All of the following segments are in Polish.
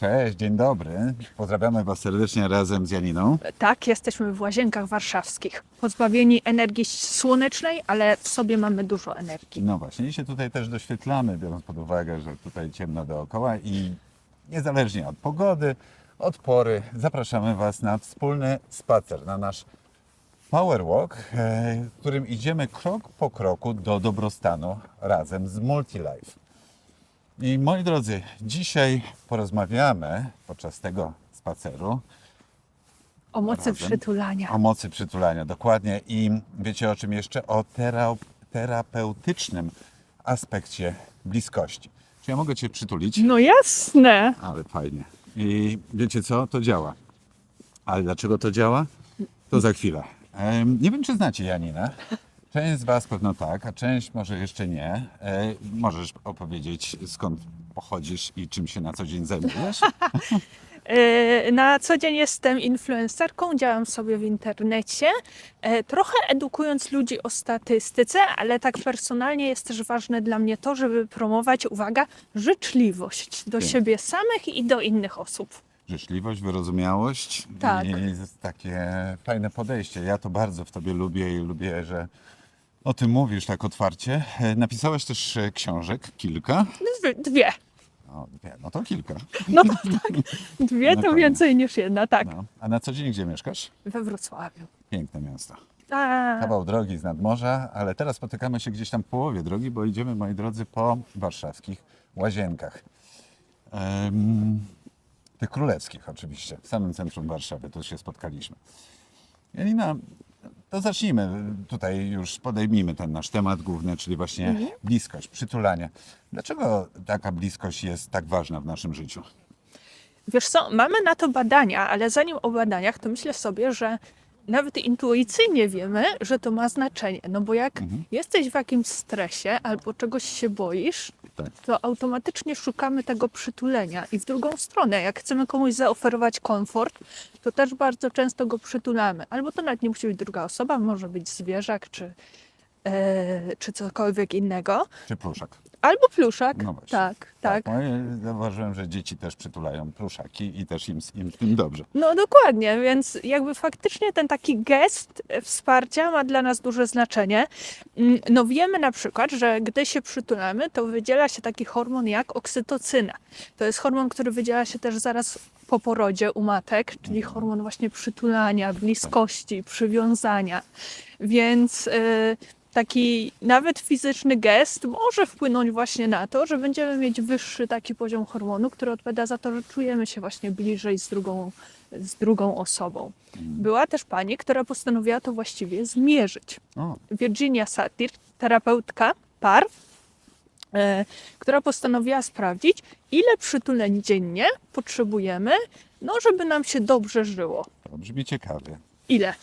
Cześć, dzień dobry. Pozdrawiamy Was serdecznie razem z Janiną. Tak, jesteśmy w łazienkach warszawskich. Pozbawieni energii słonecznej, ale w sobie mamy dużo energii. No właśnie, i się tutaj też doświetlamy, biorąc pod uwagę, że tutaj ciemno dookoła i niezależnie od pogody, od pory, zapraszamy Was na wspólny spacer, na nasz Power Walk, e, w którym idziemy krok po kroku do dobrostanu razem z Multilife. I moi drodzy, dzisiaj porozmawiamy podczas tego spaceru O mocy Razem. przytulania. O mocy przytulania, dokładnie. I wiecie o czym jeszcze? O tera terapeutycznym aspekcie bliskości. Czy ja mogę Cię przytulić? No jasne. Ale fajnie. I wiecie co? To działa. Ale dlaczego to działa? To za chwilę. Nie wiem, czy znacie Janinę. Część z Was pewno tak, a część może jeszcze nie. E, Możesz opowiedzieć, skąd pochodzisz i czym się na co dzień zajmujesz? E, Na co dzień jestem influencerką, działam sobie w internecie, e, trochę edukując ludzi o statystyce, ale tak personalnie jest też ważne dla mnie to, żeby promować, uwaga, życzliwość do Pięknie. siebie samych i do innych osób. życzliwość, wyrozumiałość Tak. i takie fajne podejście. Ja to bardzo w Tobie lubię i lubię, że o tym mówisz tak otwarcie. E, Napisałaś też e, książek, kilka. Dwie, dwie. O, dwie, no to kilka. No to tak, dwie to więcej niż jedna, tak, No. A na co dzień gdzie mieszkasz? we Wrocławiu. Piękne miasto. A, Kawał drogi z nadmorza, ale teraz spotykamy się gdzieś tam w połowie drogi, bo idziemy, moi drodzy, po warszawskich łazienkach. Em, tych królewskich oczywiście, w samym centrum Warszawy, tu się spotkaliśmy. Janina, to zacznijmy. Tutaj już podejmijmy ten nasz temat główny, czyli właśnie bliskość, przytulanie. Dlaczego taka bliskość jest tak ważna w naszym życiu? Wiesz co, mamy na to badania, ale zanim o badaniach, to myślę sobie, że nawet intuicyjnie wiemy, że to ma znaczenie. No bo jak jesteś w jakimś stresie albo czegoś się boisz, Tak. to automatycznie szukamy tego przytulenia. I w drugą stronę, jak chcemy komuś zaoferować komfort, to też bardzo często go przytulamy. Albo to nawet nie musi być druga osoba, może być zwierzak czy, e, czy cokolwiek innego. Czy pluszak? Albo pluszak. No właśnie. tak, tak. Moje, zauważyłem, że dzieci też przytulają pluszaki i też im, im dobrze. No dokładnie, więc jakby faktycznie ten taki gest wsparcia ma dla nas duże znaczenie. Mm, No wiemy na przykład, że gdy się przytulamy, to wydziela się taki hormon jak oksytocyna. To jest hormon, który wydziela się też zaraz po porodzie u matek, czyli hormon właśnie przytulania, bliskości, przywiązania. Więc y, taki nawet fizyczny gest może wpłynąć właśnie na to, że będziemy mieć wyższy taki poziom hormonu, który odpowiada za to, że czujemy się właśnie bliżej z drugą, z drugą osobą. Była też pani, która postanowiła to właściwie zmierzyć. O, Virginia Satir, terapeutka par, e, która postanowiła sprawdzić, ile przytuleń dziennie potrzebujemy, no żeby nam się dobrze żyło. to brzmi ciekawie. Ile?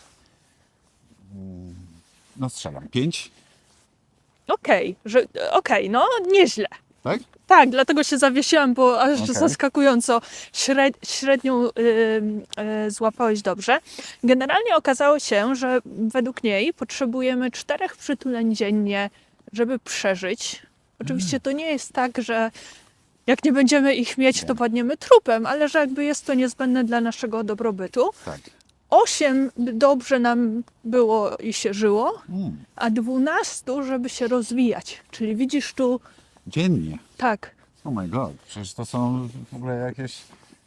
No strzelam. Pięć? Okej, że okej, no nieźle. Tak? Tak, dlatego się zawiesiłam, bo aż Okej. zaskakująco śred, średnią y, y, złapałeś dobrze. Generalnie okazało się, że według niej potrzebujemy czterech przytuleń dziennie, żeby przeżyć. Oczywiście to nie jest tak, że jak nie będziemy ich mieć, to padniemy trupem, ale że jakby jest to niezbędne dla naszego dobrobytu. Tak. Osiem dobrze nam było i się żyło, Mm, a dwunastu, żeby się rozwijać. Czyli widzisz tu, dziennie. tak, Oh my god. Przecież to są w ogóle jakieś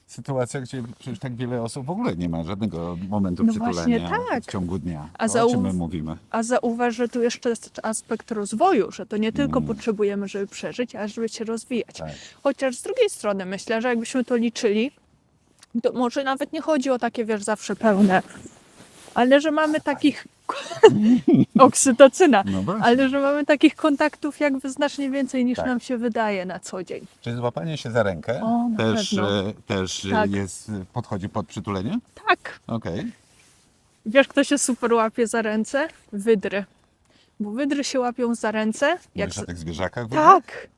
sytuacje, gdzie przecież tak wiele osób w ogóle nie ma żadnego momentu No przytulenia właśnie tak. w ciągu dnia. A To, o czym zauw- my mówimy? A zauważ, że tu jeszcze jest aspekt rozwoju, że to nie tylko Mm. potrzebujemy, żeby przeżyć, a żeby się rozwijać. Tak. Chociaż z drugiej strony myślę, że jakbyśmy to liczyli, to może nawet nie chodzi o takie, wiesz, zawsze pełne, ale że mamy takich oksytocyna, No właśnie. ale że mamy takich kontaktów jakby znacznie więcej niż Tak. nam się wydaje na co dzień. Czy złapanie się za rękę O, na też, pewno. e, też e, Tak. jest, podchodzi pod przytulenie? Tak. Okej. Wiesz, kto się super łapie za ręce? Wydry. Bo wydry się łapią za ręce, jak Mówisz o tych zwierzakach? w ogóle? Tak.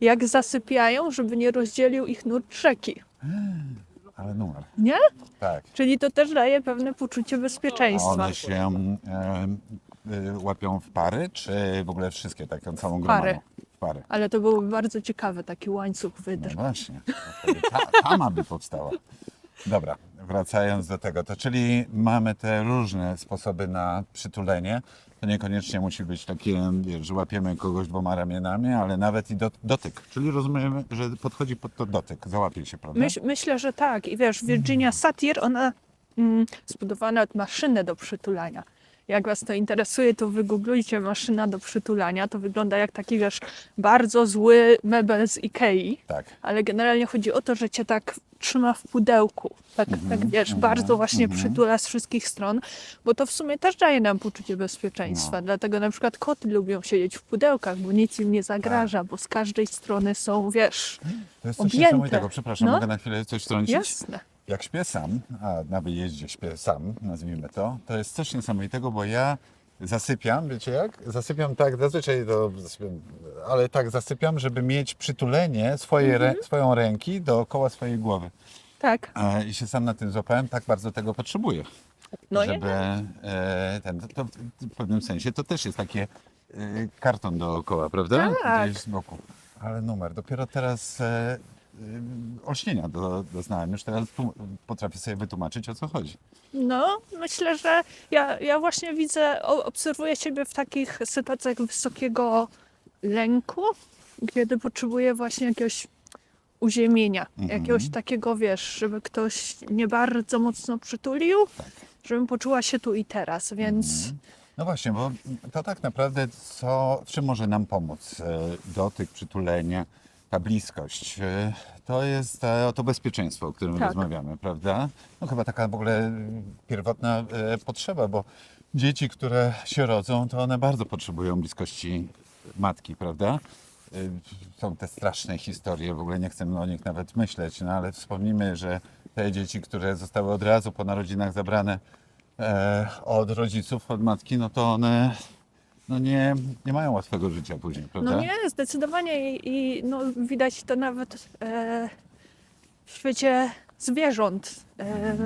Jak zasypiają, żeby nie rozdzielił ich nurt rzeki. Ale numer. Nie? Tak. Czyli to też daje pewne poczucie bezpieczeństwa. one się e, łapią w pary, czy w ogóle wszystkie taką całą gromadą? Pary. parę. Ale to byłoby bardzo ciekawe, taki łańcuch No wydr. właśnie, wtedy ta, tama by powstała. Dobra, wracając do tego, to czyli mamy te różne sposoby na przytulenie. To niekoniecznie musi być takie, że łapiemy kogoś dwoma ramionami, ale nawet i do, dotyk. Czyli rozumiemy, że podchodzi pod to dotyk, załapie się, prawda? Myśl, myślę, że tak. I wiesz, Virginia Satir, ona mm, zbudowana od maszyny do przytulania. Jak Was to interesuje, to wygooglujcie maszyna do przytulania. To wygląda jak taki, wiesz, bardzo zły mebel z Ikei. Tak. Ale generalnie chodzi o to, że cię tak trzyma w pudełku. Tak, Mhm, tak wiesz, bardzo właśnie przytula z wszystkich stron, bo to w sumie też daje nam poczucie bezpieczeństwa. No. Dlatego na przykład koty lubią siedzieć w pudełkach, bo nic im nie zagraża, bo z każdej strony są, wiesz, To jest coś objęte. niesamowitego. Przepraszam, No. mogę na chwilę coś wtrącić? jasne. Jak śpię sam, a na wyjeździe śpię sam, nazwijmy to, to jest coś niesamowitego, bo ja zasypiam, wiecie jak? Zasypiam tak, zazwyczaj to zasypiam, ale tak zasypiam, żeby mieć przytulenie swojej Mhm. rę, swoją ręki dookoła swojej głowy. Tak. E, I się sam na tym złapałem, tak bardzo tego potrzebuję. No żeby e, ten, to, to w pewnym sensie to też jest takie e, karton dookoła, prawda? Tak. Gdzieś z boku. Ale numer, dopiero teraz e, olśnienia do, doznałem, już teraz potrafię sobie wytłumaczyć o co chodzi. No, myślę, że ja, ja właśnie widzę, obserwuję siebie w takich sytuacjach wysokiego lęku, kiedy potrzebuję właśnie jakiegoś uziemienia, Mhm. jakiegoś takiego, wiesz, żeby ktoś nie bardzo mocno przytulił, Tak. żebym poczuła się tu i teraz, więc No właśnie, bo to tak naprawdę co, w czym może nam pomóc e, dotyk, przytulenie, ta bliskość. E, To jest e, to bezpieczeństwo, o którym Tak. rozmawiamy, prawda? No chyba taka w ogóle pierwotna e, potrzeba, bo dzieci, które się rodzą, to one bardzo potrzebują bliskości matki, prawda? Są te straszne historie, w ogóle nie chcę o nich nawet myśleć, no ale wspomnijmy, że te dzieci, które zostały od razu po narodzinach zabrane od rodziców, od matki, no to one no nie, nie mają łatwego życia później, prawda? no nie, zdecydowanie i, i no, widać to nawet e, w świecie zwierząt. E,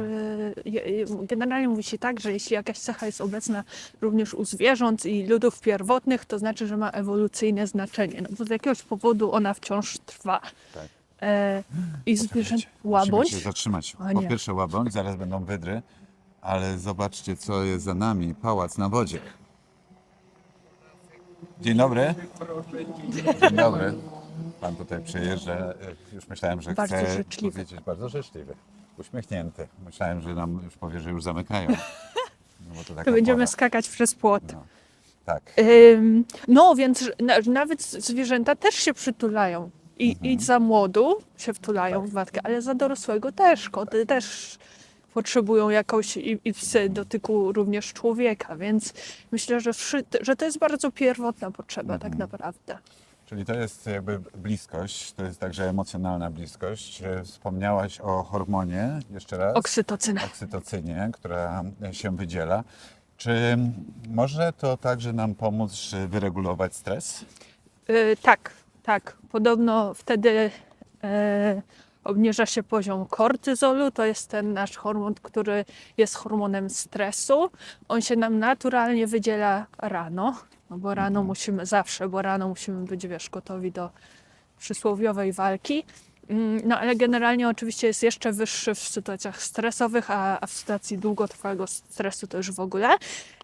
generalnie mówi się tak, że jeśli jakaś cecha jest obecna również u zwierząt i ludów pierwotnych, to znaczy, że ma ewolucyjne znaczenie, no bo z jakiegoś powodu ona wciąż trwa. Tak. E, I zwierzęta... Musimy Łabądź? się zatrzymać. Po pierwsze łabądź, zaraz będą wydry, ale zobaczcie, co jest za nami. Pałac na wodzie. Dzień dobry. Dzień dobry. Pan tutaj przyjeżdża. Już myślałem, że Bardzo chce życzliwy. powiedzieć bardzo życzliwy. Uśmiechnięty. Myślałem, że nam już powie, że już zamykają. No, bo to taka To będziemy pora. skakać przez płot. No. Tak. Ym, No, więc na, nawet zwierzęta też się przytulają. I, Mhm. I za młodu się wtulają Tak. w matkę, ale za dorosłego też. Koty też potrzebują jakoś i, i dotyku również człowieka, więc myślę, że, wszy, że to jest bardzo pierwotna potrzeba tak Mhm. naprawdę. Czyli to jest jakby bliskość, to jest także emocjonalna bliskość. E, Wspomniałaś o hormonie jeszcze raz. Oksytocyna. oksytocynie, która się wydziela. Czy może to także nam pomóc że wyregulować stres? Y, tak, tak. Podobno wtedy e, obniża się poziom kortyzolu. To jest ten nasz hormon, który jest hormonem stresu. On się nam naturalnie wydziela rano, no bo rano musimy zawsze, bo rano musimy być, wiesz, gotowi do przysłowiowej walki. Mm, No ale generalnie oczywiście jest jeszcze wyższy w sytuacjach stresowych, a, a w sytuacji długotrwałego stresu to już w ogóle.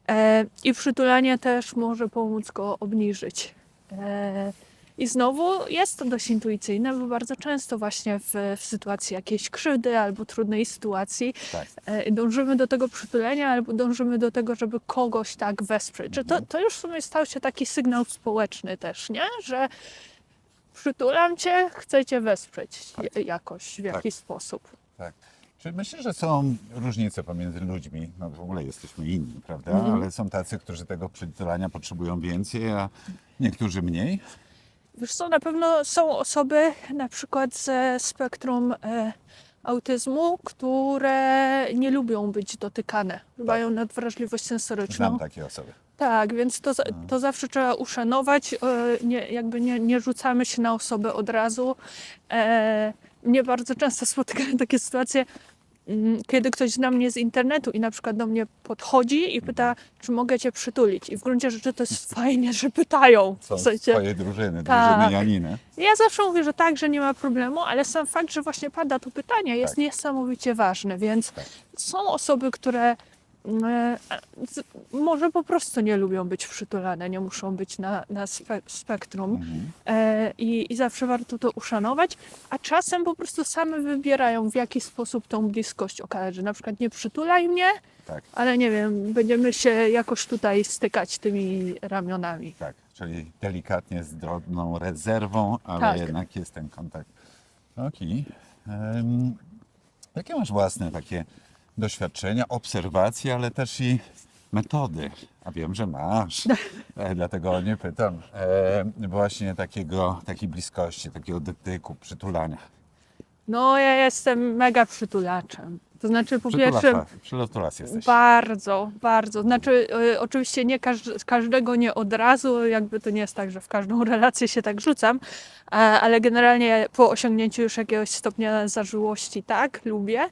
E, I przytulanie też może pomóc go obniżyć. E, I znowu jest to dość intuicyjne, bo bardzo często właśnie w, w sytuacji jakiejś krzywdy albo trudnej sytuacji Tak. e, dążymy do tego przytulenia albo dążymy do tego, żeby kogoś tak wesprzeć. Że to, to już w sumie stał się taki sygnał społeczny też, nie? Że przytulam cię, chcę cię wesprzeć j- jakoś, w jakiś sposób. Tak. Czy myślisz, że są różnice pomiędzy ludźmi? No w ogóle jesteśmy inni, prawda? Mhm. Ale są tacy, którzy tego przytulania potrzebują więcej, a niektórzy mniej. Wiesz co, na pewno są osoby na przykład ze spektrum e, autyzmu, które nie lubią być dotykane. Mają nadwrażliwość sensoryczną. Znam takie osoby. Tak, więc to, za- to zawsze trzeba uszanować. e, Nie, jakby nie, nie rzucamy się na osobę od razu. E, mnie bardzo często spotykają takie sytuacje. Kiedy ktoś zna mnie z internetu i na przykład do mnie podchodzi i pyta, czy mogę cię przytulić. I w gruncie rzeczy to jest fajnie, że pytają. Są W sensie, drużyny, Tak. drużyny Janiny. ja zawsze mówię, że tak, że nie ma problemu, ale sam fakt, że właśnie pada to pytanie jest Tak. niesamowicie ważny, więc Tak. są osoby, które może po prostu nie lubią być przytulane, nie muszą być na, na spe, spektrum Mhm. e, i, i zawsze warto to uszanować, a czasem po prostu same wybierają, w jaki sposób tą bliskość okazać, że na przykład nie przytulaj mnie, Tak, ale nie wiem, będziemy się jakoś tutaj stykać tymi ramionami. tak. Czyli delikatnie, z drobną rezerwą, ale Tak. jednak jest ten kontakt. Okej. Em, Jakie masz własne takie doświadczenia, obserwacje, ale też i metody? A wiem, że masz, e, dlatego nie pytam. E, właśnie takiego, takiej bliskości, takiego dotyku, przytulania. No, ja jestem mega przytulaczem. To znaczy, po pierwsze, Przytulas jesteś. bardzo, bardzo. Znaczy, y, oczywiście nie każd- każdego nie od razu, jakby to nie jest tak, że w każdą relację się tak rzucam, a- ale generalnie po osiągnięciu już jakiegoś stopnia zażyłości, tak, lubię.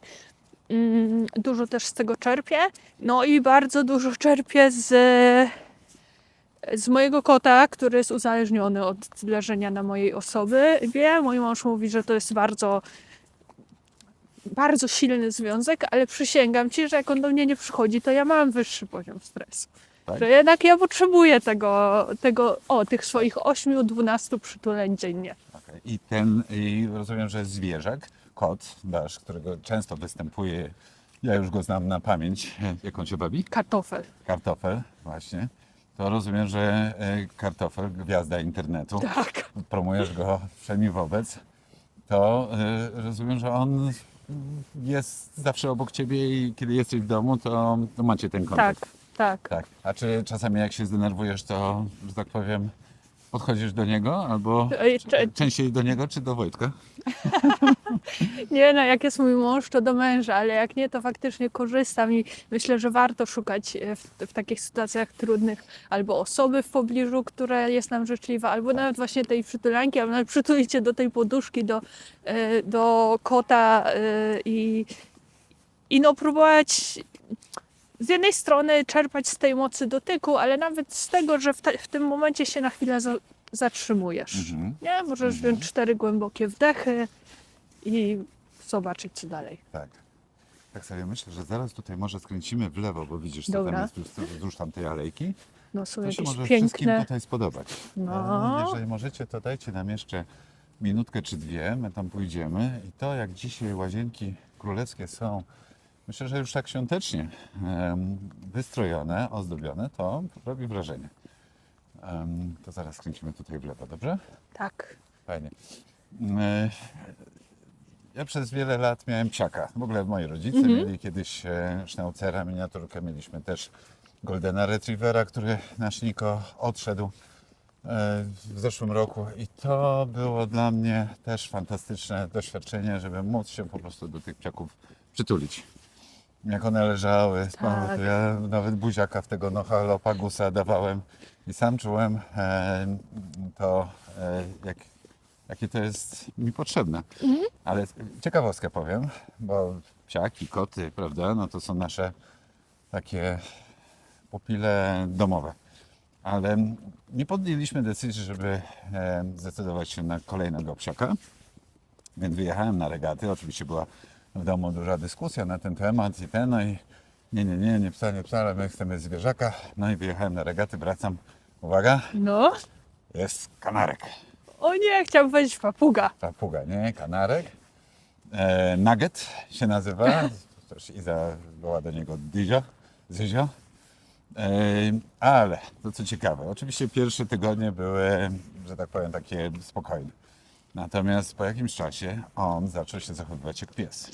Mm, Dużo też z tego czerpię. No i bardzo dużo czerpię z, z mojego kota, który jest uzależniony od leżenia na mojej osoby. Wie, mój mąż mówi, że to jest bardzo bardzo silny związek, ale przysięgam ci, że jak on do mnie nie przychodzi, to ja mam wyższy poziom stresu. Tak? Że jednak ja potrzebuję tego, tego o, tych swoich 8-12 przytuleń dziennie. Okej. I ten, i rozumiem, że zwierzak, kot, dasz, którego często występuje, ja już go znam na pamięć, jak on się bawi? Kartofel. Kartofel, właśnie. To rozumiem, że e, kartofel, gwiazda internetu, Tak. promujesz go wszemi wobec, to e, rozumiem, że on jest zawsze obok ciebie i kiedy jesteś w domu, to, to macie ten Tak, kontakt. tak. Tak. A czy czasami jak się zdenerwujesz, to, że tak powiem, podchodzisz do niego albo cze- częściej do niego czy do Wojtka? Nie no, jak jest mój mąż, to do męża, ale jak nie, to faktycznie korzystam i myślę, że warto szukać e, w, w takich sytuacjach trudnych albo osoby w pobliżu, która jest nam życzliwa, albo nawet właśnie tej przytulanki, albo nawet przytulić się do tej poduszki, do, e, do kota e, i, i no próbować z jednej strony czerpać z tej mocy dotyku, ale nawet z tego, że w, te, w tym momencie się na chwilę za, zatrzymujesz. Mhm. Nie? Możesz wziąć cztery głębokie wdechy i zobaczyć, co dalej. Tak. Tak sobie myślę, że zaraz tutaj może skręcimy w lewo, bo widzisz, co Dobra. tam jest wzdłuż- wzdłuż tamtej alejki. No są To się jakieś może wszystkim piękne. tutaj spodobać. No. E, Jeżeli możecie, to dajcie nam jeszcze minutkę czy dwie, my tam pójdziemy. I to, jak dzisiaj łazienki królewskie są, myślę, że już tak świątecznie em, wystrojone, ozdobione, to robi wrażenie. Em, To zaraz skręcimy tutaj w lewo, dobrze? Tak. Fajnie. E, Ja przez wiele lat miałem psiaka. W ogóle moi rodzice Mhm. mieli kiedyś e, sznaucera, miniaturkę. Mieliśmy też Goldena Retrievera, który nasz Niko odszedł e, w zeszłym roku. I to było dla mnie też fantastyczne doświadczenie, żeby móc się po prostu do tych psiaków przytulić. Jak one leżały, spały, Tak. to ja nawet buziaka w tego nohalopagusa dawałem i sam czułem e, to, e, jak, jakie to jest mi potrzebne. Ale ciekawostkę powiem, bo psiaki, koty, prawda, no to są nasze takie pupile domowe. Ale nie podjęliśmy decyzji, żeby e, zdecydować się na kolejnego psiaka. Więc wyjechałem na regaty. Oczywiście była w domu duża dyskusja na ten temat i ten, no i nie, nie, nie, nie psa, nie psa, ale my chcemy zwierzaka. No i wyjechałem na regaty, wracam. Uwaga, No. jest kanarek. O nie, chciałam powiedzieć papuga. Papuga, nie? Kanarek. E, nugget się nazywa. Też Iza była do niego Dyzio. Zyzio. E, ale to co ciekawe, oczywiście pierwsze tygodnie były, że tak powiem, takie spokojne. Natomiast po jakimś czasie on zaczął się zachowywać jak pies.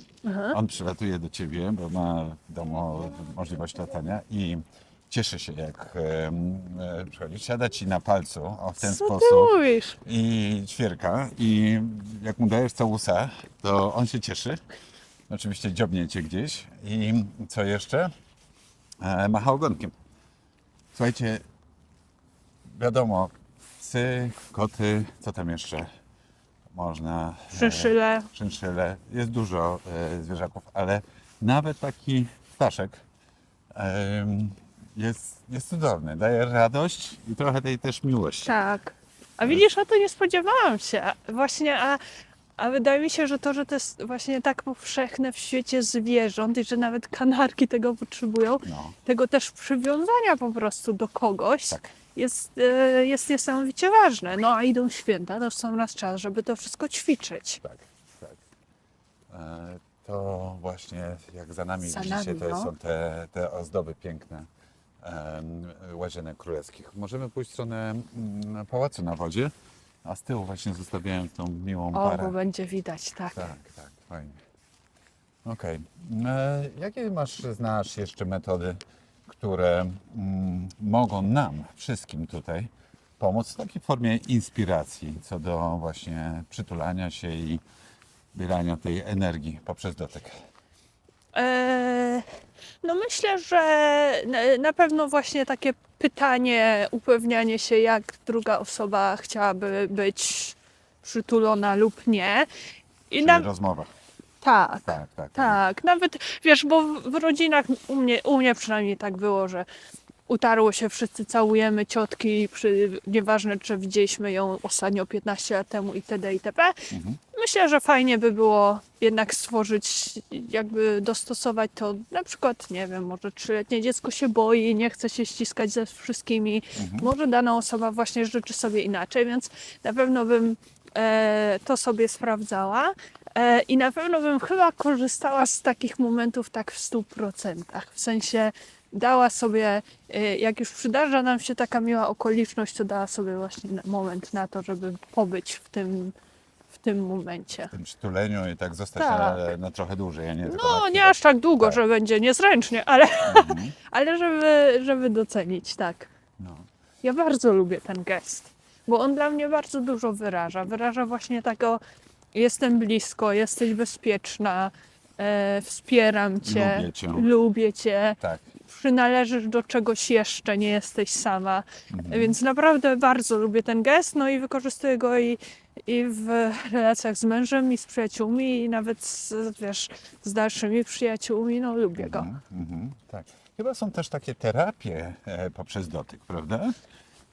On przylatuje do ciebie, bo ma w domu możliwość latania i cieszy się jak e, przychodzisz. Siada ci na palcu o, w ten Co sposób ty mówisz? i ćwierka i jak mu dajesz całusa, to on się cieszy. Oczywiście dziobnięcie gdzieś i co jeszcze? E, macha ogonkiem. Słuchajcie, wiadomo, psy, koty, co tam jeszcze można? e, Szynszyle. Szynszyle. Jest dużo e, zwierzaków, ale nawet taki ptaszek em, jest, jest cudowny. Daje radość i trochę tej też miłości. Tak. A widzisz, o to nie spodziewałam się. A Właśnie, a, a wydaje mi się, że to, że to jest właśnie tak powszechne w świecie zwierząt i że nawet kanarki tego potrzebują, No, tego też przywiązania po prostu do kogoś tak. jest, e, jest niesamowicie ważne. No a idą święta, to są nas czas, żeby to wszystko ćwiczyć. Tak, tak. E, To właśnie jak za nami Za widzicie, nami, to no. są te, te ozdoby piękne łazienek królewskich. Możemy pójść w stronę mm, pałacu na wodzie, a z tyłu właśnie zostawiałem tą miłą O, parę. bo będzie widać, tak. Tak, tak, fajnie. Okej. E, Jakie masz, znasz jeszcze metody, które mm, mogą nam, wszystkim tutaj, pomóc w takiej formie inspiracji co do właśnie przytulania się i bierania tej energii poprzez dotyk? Eee, no myślę, że na- pewno właśnie takie pytanie, upewnianie się, jak druga osoba chciałaby być przytulona lub nie. I Czyli na, rozmowa. tak, Tak, tak. tak. Nawet wiesz, bo w, w rodzinach u mnie, u mnie przynajmniej tak było, że utarło się, wszyscy całujemy ciotki, przy, nieważne czy widzieliśmy ją ostatnio 15 lat temu itd. itp. Mhm. Myślę, że fajnie by było jednak stworzyć, jakby dostosować to, na przykład, nie wiem, może trzyletnie dziecko się boi, nie chce się ściskać ze wszystkimi, może dana osoba właśnie życzy sobie inaczej, więc na pewno bym e, to sobie sprawdzała e, i na pewno bym chyba korzystała z takich momentów tak w 100%, w sensie dała sobie, e, jak już przydarza nam się taka miła okoliczność, to dała sobie właśnie moment na to, żeby pobyć w tym, w tym momencie. W tym przytuleniu i tak zostać Tak. na, na trochę dłużej, a nie No, nie aż tak długo, Tak. że będzie niezręcznie, ale, Mhm. ale żeby, żeby docenić, tak. No. Ja bardzo lubię ten gest, bo on dla mnie bardzo dużo wyraża. Wyraża właśnie tego, jestem blisko, jesteś bezpieczna, e, wspieram cię, Lubię cię. lubię cię, Tak. Przynależysz do czegoś jeszcze, nie jesteś sama. Mhm. Więc naprawdę bardzo lubię ten gest, no i wykorzystuję go i, i w relacjach z mężem, i z przyjaciółmi, i nawet z, wiesz, z dalszymi przyjaciółmi, no lubię go. Mhm, mhm, tak. Chyba są też takie terapie e, poprzez dotyk, prawda?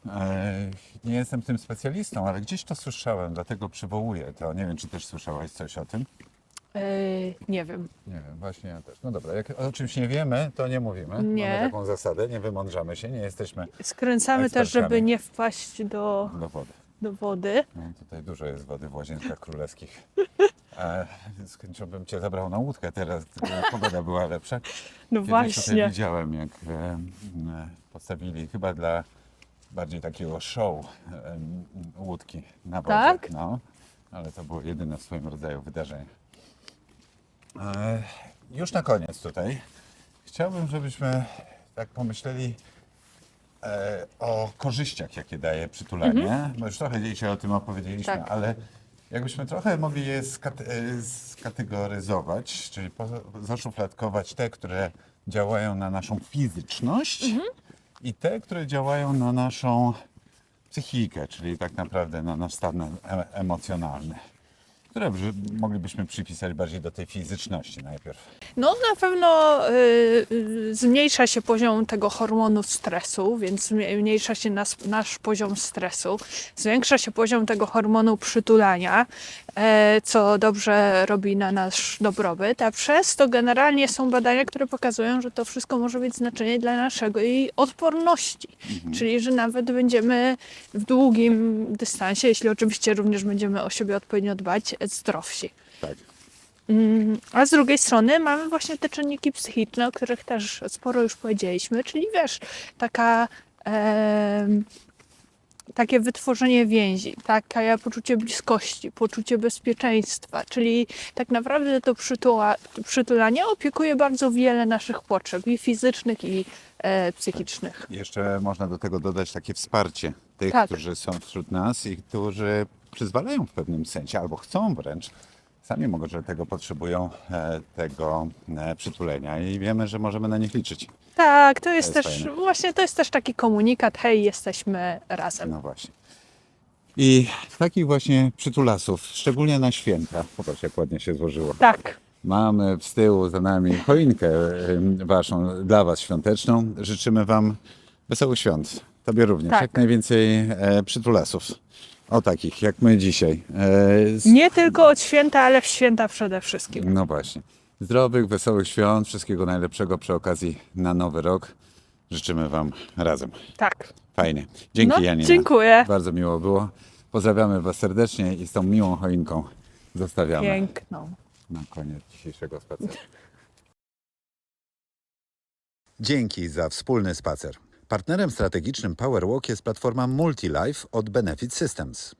E, nie jestem tym specjalistą, ale gdzieś to słyszałem, dlatego przywołuję to. Nie wiem, czy też słyszałaś coś o tym? E, nie wiem. Nie wiem, właśnie ja też. No dobra, jak o czymś nie wiemy, to nie mówimy. Nie. Mamy taką zasadę, nie wymądrzamy się, nie jesteśmy Skręcamy też, żeby nie wpaść do, do wody. do wody. No, tutaj dużo jest wody w łazienkach królewskich. E, z chęcią bym Cię zabrał na łódkę teraz, gdyby pogoda była lepsza. No Kiedyś właśnie. widziałem, jak e, postawili chyba dla bardziej takiego show e, łódki na wodzie. Tak? No, ale to było jedyne w swoim rodzaju wydarzenie. E, już na koniec tutaj chciałbym, żebyśmy tak pomyśleli e, o korzyściach, jakie daje przytulanie, bo już trochę dzisiaj o tym opowiedzieliśmy, Mhm. Tak. ale jakbyśmy trochę mogli je e, skategoryzować, czyli zaszufladkować te, które działają na naszą fizyczność Mhm. i te, które działają na naszą psychikę, czyli tak naprawdę na nasz stan emocjonalny. Które moglibyśmy przypisać bardziej do tej fizyczności najpierw. No na pewno y, y, zmniejsza się poziom tego hormonu stresu, więc zmniejsza mniejsza się nas, nasz poziom stresu, zwiększa się poziom tego hormonu przytulania, e, co dobrze robi na nasz dobrobyt, a przez to generalnie są badania, które pokazują, że to wszystko może mieć znaczenie dla naszego jej odporności, czyli że nawet będziemy w długim dystansie, jeśli oczywiście również będziemy o siebie odpowiednio dbać, zdrowsi. Tak. Mm, A z drugiej strony mamy właśnie te czynniki psychiczne, o których też sporo już powiedzieliśmy, czyli wiesz, taka, em, takie wytworzenie więzi, takie poczucie bliskości, poczucie bezpieczeństwa, czyli tak naprawdę to przytula, przytulanie opiekuje bardzo wiele naszych potrzeb i fizycznych, i e, psychicznych. Jeszcze można do tego dodać takie wsparcie tych, Tak. którzy są wśród nas i którzy przyzwalają w pewnym sensie, albo chcą wręcz, sami może tego potrzebują, e, tego e, przytulenia i wiemy, że możemy na nich liczyć. Tak, to jest, jest też, fajne. właśnie to jest też taki komunikat, hej, jesteśmy razem. No właśnie. I takich właśnie przytulasów, szczególnie na święta, popatrz jak ładnie się złożyło. Tak, Mamy z tyłu za nami choinkę waszą, dla was świąteczną. Życzymy wam wesołych świąt. Tobie również. Tak. Jak najwięcej e, przytulasów. O takich, jak my dzisiaj. E, z, Nie tylko od święta, ale w święta przede wszystkim. no właśnie. Zdrowych, wesołych świąt, wszystkiego najlepszego przy okazji na nowy rok. Życzymy wam razem. Tak. Fajnie. Dzięki No, Janina. dziękuję. Bardzo miło było. Pozdrawiamy was serdecznie i z tą miłą choinką zostawiamy Piękną. na koniec dzisiejszego spaceru. Dzięki za wspólny spacer. Partnerem strategicznym PowerWalk jest platforma MultiLife od Benefit Systems.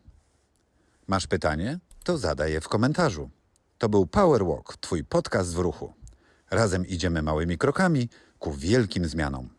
Masz pytanie? To zadaj je w komentarzu. To był PowerWalk, twój podcast w ruchu. Razem idziemy małymi krokami ku wielkim zmianom.